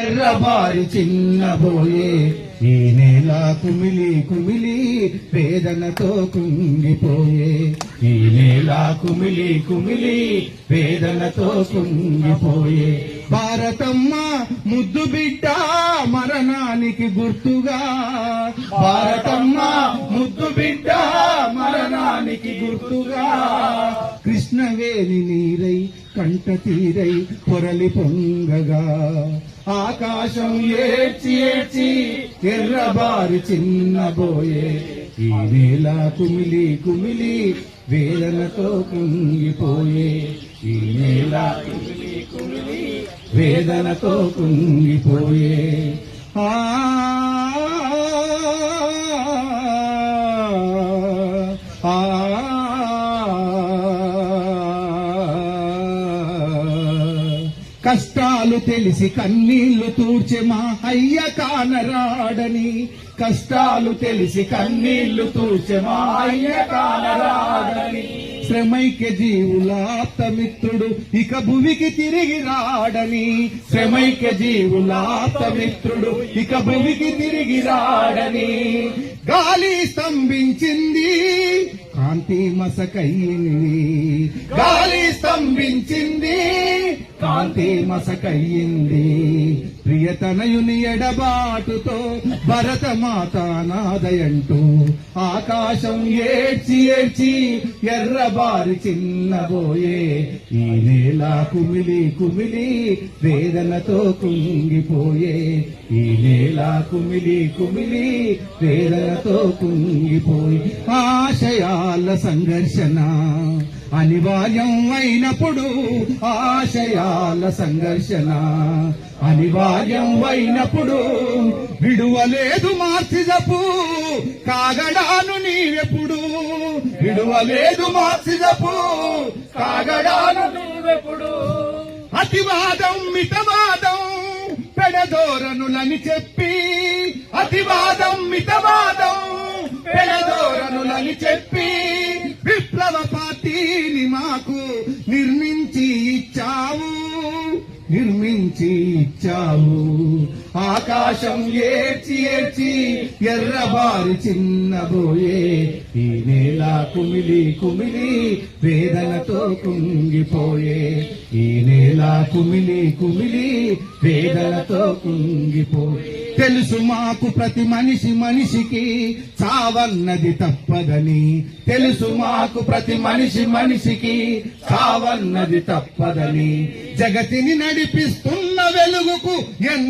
ఎర్రబారి చిన్నబోయే ఈ నేల కుమిలి కుమిలి వేదనతో కుంగిపోయే. ఈ నేల కుమిలి కుమిలి వేదనతో కుంగిపోయే. భారతమ్మ ముద్దు బిడ్డ మరణానికి గుర్తుగా భారతమ్మ ముద్దు బిడ్డ మరణానికి గుర్తుగా కృష్ణవేణి నీరై కంట తీరై పొరలి పొంగగా. ఆకాశం ఏడ్చి ఏడ్చి ఎర్రబారి చిన్నబోయే ఈ వేళ కుమిలి కుమిలి వేదనతో కుంగిపోయే. ఈ నేల కుమిలి కుమిలి వేదనతో కుంగిపోయే. ఆ కష్టాలు తెలిసి కన్నీళ్ళు తూర్చే మా అయ్య కానరాడని. కష్టాలు తెలిసి కన్నీళ్ళు తూర్చే మా అయ్య కానరాడని. శ్రమైక్య జీవులాప్త మిత్రుడు ఇక భువికి తిరిగి రాడని. శ్రమైక్య జీవులాప్త మిత్రుడు ఇక భువికి తిరిగి రాడని. గాలి స్తంభించింది కాంతి మసకయ్యింది. గాలి స్తంభించింది. కాంతి మసకయ్యింది. ప్రియతనయుని ఎడబాటుతో భరతమాత నాదయంటూ ఆకాశం ఏడ్చి ఏడ్చి ఎర్రబారి చిన్నబోయే ఈ నేల కుమిలి కుమిలి వేదనతో కుంగిపోయే. ఈ నేల కుమిలి కుమిలి వేదనతో కుంగిపోయి. ఆశయాల సంఘర్షణ అనివార్యం అయినప్పుడు ఆశయాల సంఘర్షణ అనివార్య అయినప్పుడు విడువలేదు మార్చిజపు కాగడాను నీవెప్పుడు విడువలేదు మార్చిజపు కాగడాను నీవెప్పుడు అతివాదం మితవాదం పెడదోరనులని చెప్పి అతివాదం మితవాదం పెడదోరనులని చెప్పి విప్లవ పార్టీని మాకు నిర్మించ ఇచ్చావు ఆకాశం ఏడ్చి ఏడ్చి ఎర్రబారి చిన్నబోయే ఈ నేల కుమిలి కుమిలి వేదనతో కుంగిపోయే. ఈ నేల కుమిలి కుమిలి వేదనతో కుంగిపోయే. తెలుసు మాకు ప్రతి మనిషి మనిషికి చావన్నది తప్పదని. తెలుసు మాకు ప్రతి మనిషి మనిషికి చావన్నది తప్పదని. జగతిని నడిపిస్తున్న వెలుగుకు